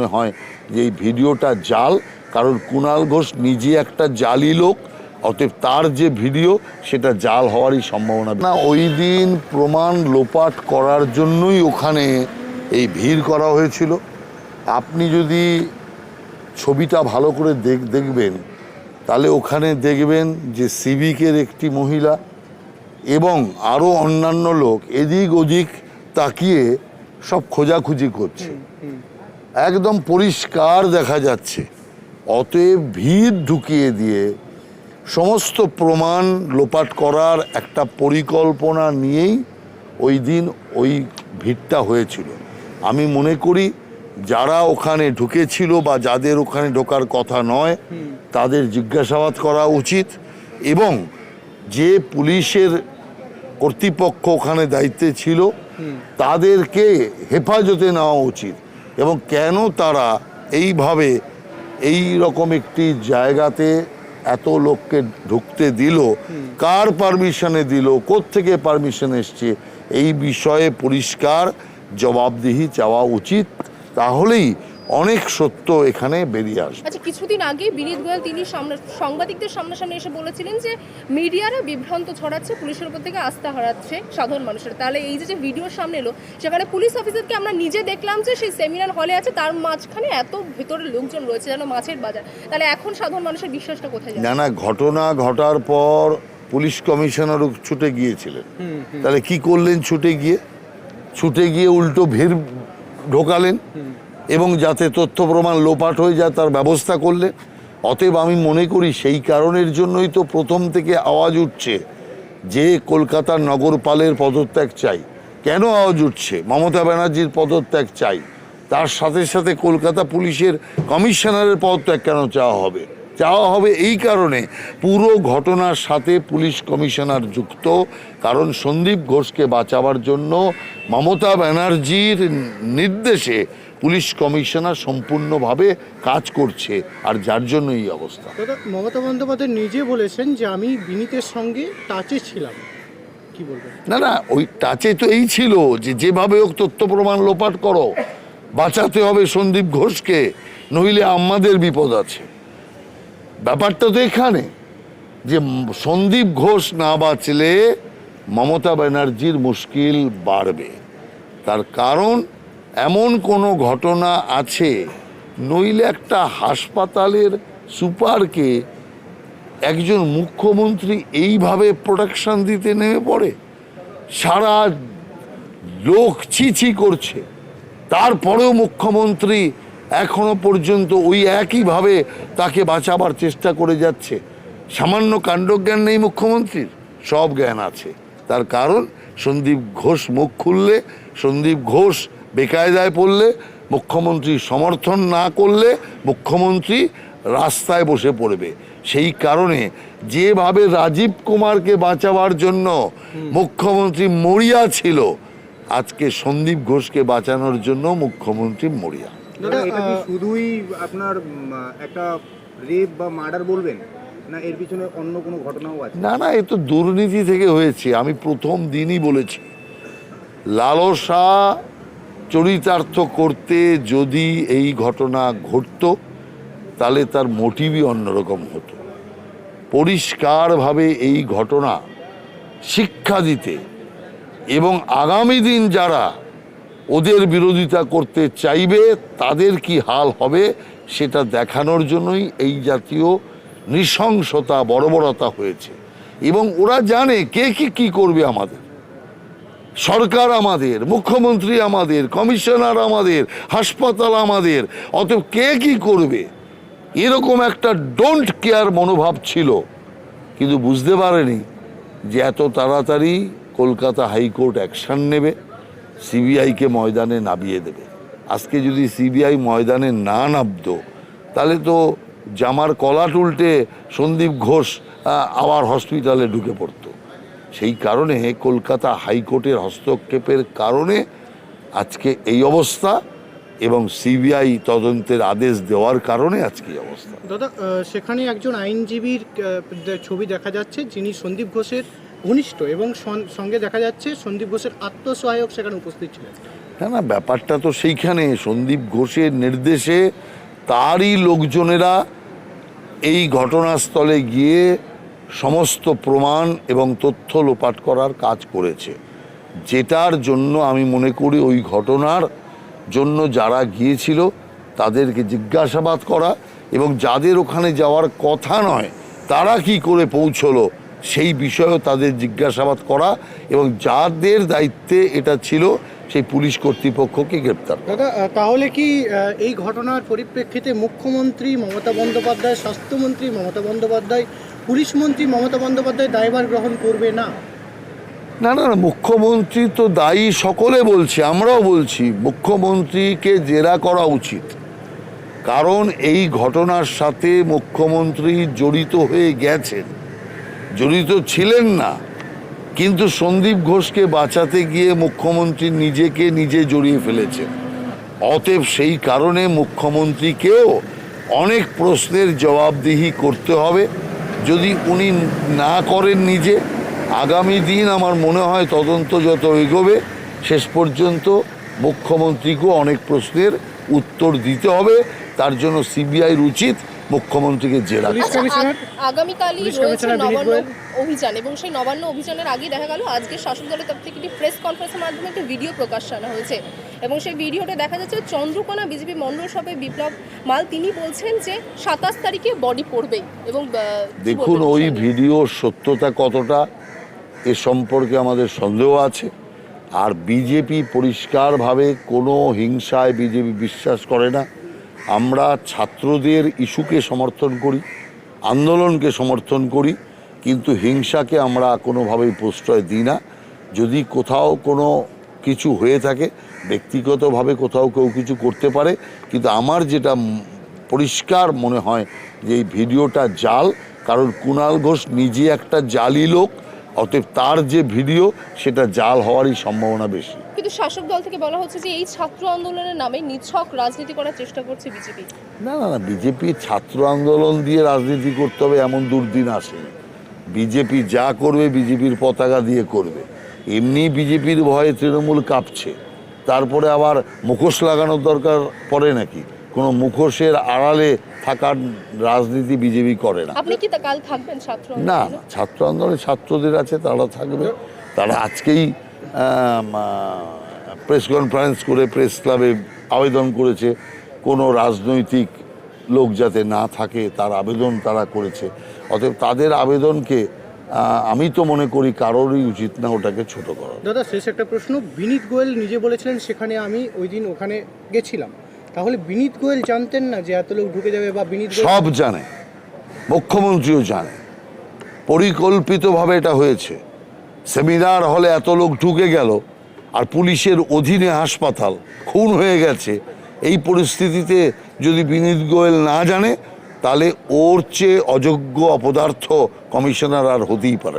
মনে হয় যে এই ভিডিওটা জাল, কারণ কুণাল ঘোষ নিজে একটা জালি লোক, অতএব তার যে ভিডিও, সেটা জাল হওয়ারই সম্ভাবনা। না, ওই দিন প্রমাণ লোপাট করার জন্যই ওখানে এই ভিড় করা হয়েছিল। আপনি যদি ছবিটা ভালো করে দেখ, দেখবেন, তাহলে ওখানে দেখবেন যে সিভিকের একটি মহিলা এবং আরও অন্যান্য লোক এদিক ওদিক তাকিয়ে সব খোঁজাখুঁজি করছে। একদম পরিষ্কার দেখা যাচ্ছে। অতএব ভিড় ঢুকিয়ে দিয়ে সমস্ত প্রমাণ লোপাট করার একটা পরিকল্পনা নিয়েই ওই দিন ওই ভিড়টা হয়েছিল। আমি মনে করি যারা ওখানে ঢুকেছিল বা যাদের ওখানে ঢোকার কথা নয়, তাদের জিজ্ঞাসাবাদ করা উচিত এবং যে পুলিশের কর্তৃপক্ষ ওখানে দায়িত্বে ছিল, তাদেরকে হেফাজতে নেওয়া উচিত। এবং কেন তারা এইভাবে এই রকম একটি জায়গাতে এত লোককে ঢুকতে দিল? কার পারমিশনে দিল? থেকে পারমিশন এসছে? এই বিষয়ে পরিষ্কার জবাবদিহি চাওয়া উচিত। তাহলেই অনেক সত্য এখানে বেরিয়ে আসবে। আচ্ছা কিছুদিন আগে বিনীত গোয়েল তিনি সামনে- সাংবাদিকদের সামনাসামনি এসে বলেছিলেন যে মিডিয়ারা বিভ্রান্ত ছড়াচ্ছে পুলিশের উপর থেকে আস্থা হারাচ্ছে সাধারণ মানুষের। তাহলে এই যে যে ভিডিওর সামনে এলো সেখানে পুলিশ অফিসারকে আমরা নিজে দেখলাম যে সেই সেমিনার হলে আছে তার মাঝখানে এত ভেতরে লোকজন রয়েছে যেন মাছের বাজার। তাহলে এখন সাধারণ মানুষের বিশ্বাসটা কোথায় না না ঘটনা ঘটার পর পুলিশ কমিশনারও ছুটে গিয়েছিলেন। তাহলে কি করলেন ছুটে গিয়ে? ছুটে গিয়ে উল্টো ভিড় ঢোকালেন। এবং যাতে তথ্য প্রমাণ লোপাট হয়ে যায়, তার ব্যবস্থা করলে। অতএব আমি মনে করি সেই কারণের জন্যই তো প্রথম থেকে আওয়াজ উঠছে যে কলকাতার নগরপালের পদত্যাগ চাই। কেন আওয়াজ উঠছে? মমতা ব্যানার্জির পদত্যাগ চাই। তার সাথে সাথে কলকাতা পুলিশের কমিশনারের পদত্যাগ কেন চাওয়া হবে? চাওয়া হবে এই কারণে পুরো ঘটনার সাথে পুলিশ কমিশনার যুক্ত। কারণ সন্দীপ ঘোষকে বাঁচাবার জন্য মমতা ব্যানার্জির নির্দেশে পুলিশ কমিশনার সম্পূর্ণভাবে কাজ করছে আর যার জন্য এই অবস্থা। মমতা বন্দ্যোপাধ্যায় নিজে বলেছেন যে আমি বিনীতের সঙ্গে টাচে ছিলাম। কি বলবেন? না না ওই টাচে তো এই ছিল যে যেভাবে হোক তথ্য প্রমাণ লোপাট করো বাঁচাতে হবে সন্দীপ ঘোষকে নইলে আমাদের বিপদ আছে। ব্যাপারটা তো এখানে যে সন্দীপ ঘোষ না বাঁচলে মমতা ব্যানার্জির মুশকিল বাড়বে। তার কারণ এমন কোনো ঘটনা আছে নইলে একটা হাসপাতালের সুপারকে একজন মুখ্যমন্ত্রী এইভাবে প্রোটেকশন দিতে নেমে পড়ে? সারা লোক ছিছি করছে। তারপরেও মুখ্যমন্ত্রী এখনও পর্যন্ত ওই একইভাবে তাকে বাঁচাবার চেষ্টা করে যাচ্ছে। সামান্য কাণ্ডজ্ঞান নেই মুখ্যমন্ত্রীর, সব জ্ঞান আছে। তার কারণ, সন্দীপ ঘোষ মুখ খুললে, সন্দীপ ঘোষ বেকায়দায় পড়লে মুখ্যমন্ত্রী সমর্থন না করলে মুখ্যমন্ত্রী রাস্তায় বসে পড়বে। সেই কারণে যেভাবে রাজীব কুমারকে বাঁচাবার জন্য মুখ্যমন্ত্রী মরিয়া ছিল আজকে সন্দীপ ঘোষকে বাঁচানোর জন্য মুখ্যমন্ত্রী মরিয়া। শুধুই আপনার একটা রেপ বা মার্ডার বলবেন? না এর পিছনে অন্য কোনো ঘটনাও আছে? না না এ তো দুর্নীতি থেকে হয়েছে আমি প্রথম দিনই বলেছি। লালসা চরিতার্থ করতে যদি এই ঘটনা ঘটতো, তাহলে তার মোটিভই অন্যরকম হতো। পরিষ্কারভাবে এই ঘটনা শিক্ষা দিতে এবং আগামী দিন যারা ওদের বিরোধিতা করতে চাইবে, তাদের কি হাল হবে সেটা দেখানোর জন্যই এই জাতীয় নৃশংসতা, বর্বরতা হয়েছে। এবং ওরা জানে কে কি কি করবে আমাদের। সরকার আমাদের, মুখ্যমন্ত্রী আমাদের, কমিশনার আমাদের, হাসপাতাল আমাদের, অতএব কে কি করবে? এরকম একটা ডোন্ট কেয়ার মনোভাব ছিল, কিন্তু বুঝতে পারেনি যে এত তাড়াতাড়ি কলকাতা হাইকোর্ট অ্যাকশন নেবে, সিবিআইকে ময়দানে নামিয়ে দেবে। আজকে যদি সিবিআই ময়দানে না নামতো, তাহলে তো জামার কলাট উল্টে সন্দীপ ঘোষ আবার হসপিটালে ঢুকে পড়তো। সেই কারণে কলকাতা হাইকোর্টের হস্তক্ষেপের কারণে আজকে এই অবস্থা এবং সিবিআই তদন্তের আদেশ দেওয়ার কারণে আজকে এই অবস্থা। দাদা সেখানে একজন আইনজীবীর ছবি দেখা যাচ্ছে যিনি সন্দীপ ঘোষের ঘনিষ্ঠ এবং সঙ্গে দেখা যাচ্ছে সন্দীপ ঘোষের আত্মসহায়ক সেখানে উপস্থিত ছিলেন। না না ব্যাপারটা তো সেইখানে। সন্দীপ ঘোষের নির্দেশে তারই লোকজনেরা এই ঘটনাস্থলে গিয়ে সমস্ত প্রমাণ এবং তথ্য লোপাট করার কাজ করেছে। যেটার জন্য আমি মনে করি ওই ঘটনার জন্য যারা গিয়েছিল তাদেরকে জিজ্ঞাসাবাদ করা এবং যাদের ওখানে যাওয়ার কথা নয়, তারা কি করে পৌঁছলো সেই বিষয়েও তাদের জিজ্ঞাসাবাদ করা এবং যাদের দায়িত্বে এটা ছিল সেই পুলিশ কর্তৃপক্ষকে গ্রেপ্তার দাদা তাহলে কি এই ঘটনার পরিপ্রেক্ষিতে মুখ্যমন্ত্রী মমতা বন্দ্যোপাধ্যায়, স্বাস্থ্যমন্ত্রী মমতা বন্দ্যোপাধ্যায় পুলিশ মন্ত্রী মমতা বন্দ্যোপাধ্যায় দায়ভার গ্রহণ করবে না? না না মুখ্যমন্ত্রী তো দায়ী সকলে বলছে, আমরাও বলছি, মুখ্যমন্ত্রীকে জেরা করা উচিত। কারণ এই ঘটনার সাথে মুখ্যমন্ত্রী জড়িত হয়ে গেছেন। জড়িত ছিলেন না। কিন্তু সন্দীপ ঘোষকে বাঁচাতে গিয়ে মুখ্যমন্ত্রী নিজেকে নিজে জড়িয়ে ফেলেছেন। অতএব সেই কারণে মুখ্যমন্ত্রীকেও অনেক প্রশ্নের জবাবদিহি করতে হবে। যদি উনি না করেন নিজে আগামী দিন আমার মনে হয় তদন্ত যত এগোবে শেষ পর্যন্ত মুখ্যমন্ত্রীকেও অনেক প্রশ্নের উত্তর দিতে হবে। তার জন্য সিবিআইর উচিত মুখ্যমন্ত্রীকে জেরা। আচ্ছা, আগামীকালই অভিযান এবং সেই নবান্ন অভিযানের আগে দেখা গেল আজকে শাসক দলের তরফ থেকে একটি প্রেস কনফারেন্সের মাধ্যমে একটি ভিডিও প্রকাশ আনা হয়েছে। এবং সেই ভিডিওটা দেখা যাচ্ছে চন্দ্রকোনা বিজেপি মন্ডল সভায় বিপ্লব মাল তিনি বলছেন যে সাতাশ তারিখে বডি পড়বে এবং দেখুন ওই ভিডিওর সত্যতা কতটা এ সম্পর্কে আমাদের সন্দেহ আছে। আর বিজেপি পরিষ্কারভাবে কোনো হিংসায় বিজেপি বিশ্বাস করে না। আমরা ছাত্রদের ইস্যুকে সমর্থন করি আন্দোলনকে সমর্থন করি কিন্তু হিংসাকে আমরা কোনোভাবেই প্রশ্রয় দিই না। যদি কোথাও কোনো কিছু হয়ে থাকে ব্যক্তিগতভাবে কোথাও কেউ কিছু করতে পারে কিন্তু আমার যেটা পরিষ্কার মনে হয় যে এই ভিডিওটা জাল কারণ কুণাল ঘোষ নিজে একটা জালি লোক অতএব তার যে ভিডিও সেটা জাল হওয়ারই সম্ভাবনা বেশি। কিন্তু শাসক দল থেকে বলা হচ্ছে যে এই ছাত্র আন্দোলনের নামে নিছক রাজনীতি করার চেষ্টা করছে বিজেপি। না না না বিজেপি ছাত্র আন্দোলন দিয়ে রাজনীতি করতে হবে এমন দুর্দিন আসেনি। বিজেপি যা করবে বিজেপির পতাকা দিয়ে করবে। এমনি বিজেপির ভয়ে তৃণমূল কাঁপছে। তারপরে আবার মুখোশ লাগানোর দরকার পড়ে নাকি? কোনো মুখোশের আড়ালে থাকার রাজনীতি বিজেপি করে না। আপনি কি কাল থাকবেন ছাত্র না না ছাত্র আন্দোলনে ছাত্রদের আছে তারা থাকবে। তারা আজকেই প্রেস কনফারেন্স করে প্রেস ক্লাবে আবেদন করেছে কোনো রাজনৈতিক লোক যাতে না থাকে তার আবেদন তারা করেছে। অতএব তাদের আবেদনকে আমি তো মনে করি কারোরই উচিত না ওটাকে ছোট করা। দাদা শেষ একটা প্রশ্ন। বিনীত গোয়েল নিজে বলেছিলেন সেখানে আমি ওই দিন ওখানে গেছিলাম। তাহলে বিনীত গোয়েল জানতেন না যে এত লোক ঢুকে যাবে বা বিনীত সব জানে মুখ্যমন্ত্রীও জানে। পরিকল্পিতভাবে এটা হয়েছে। সেমিনার হলে এত লোক ঢুকে গেল আর পুলিশের অধীনে হাসপাতাল খুন হয়ে গেছে। এই পরিস্থিতিতে যদি বিনীত গোয়েল না জানে তাহলে ওর চেয়ে অযোগ্য অপদার্থ কমিশনার আর হতেই পারে।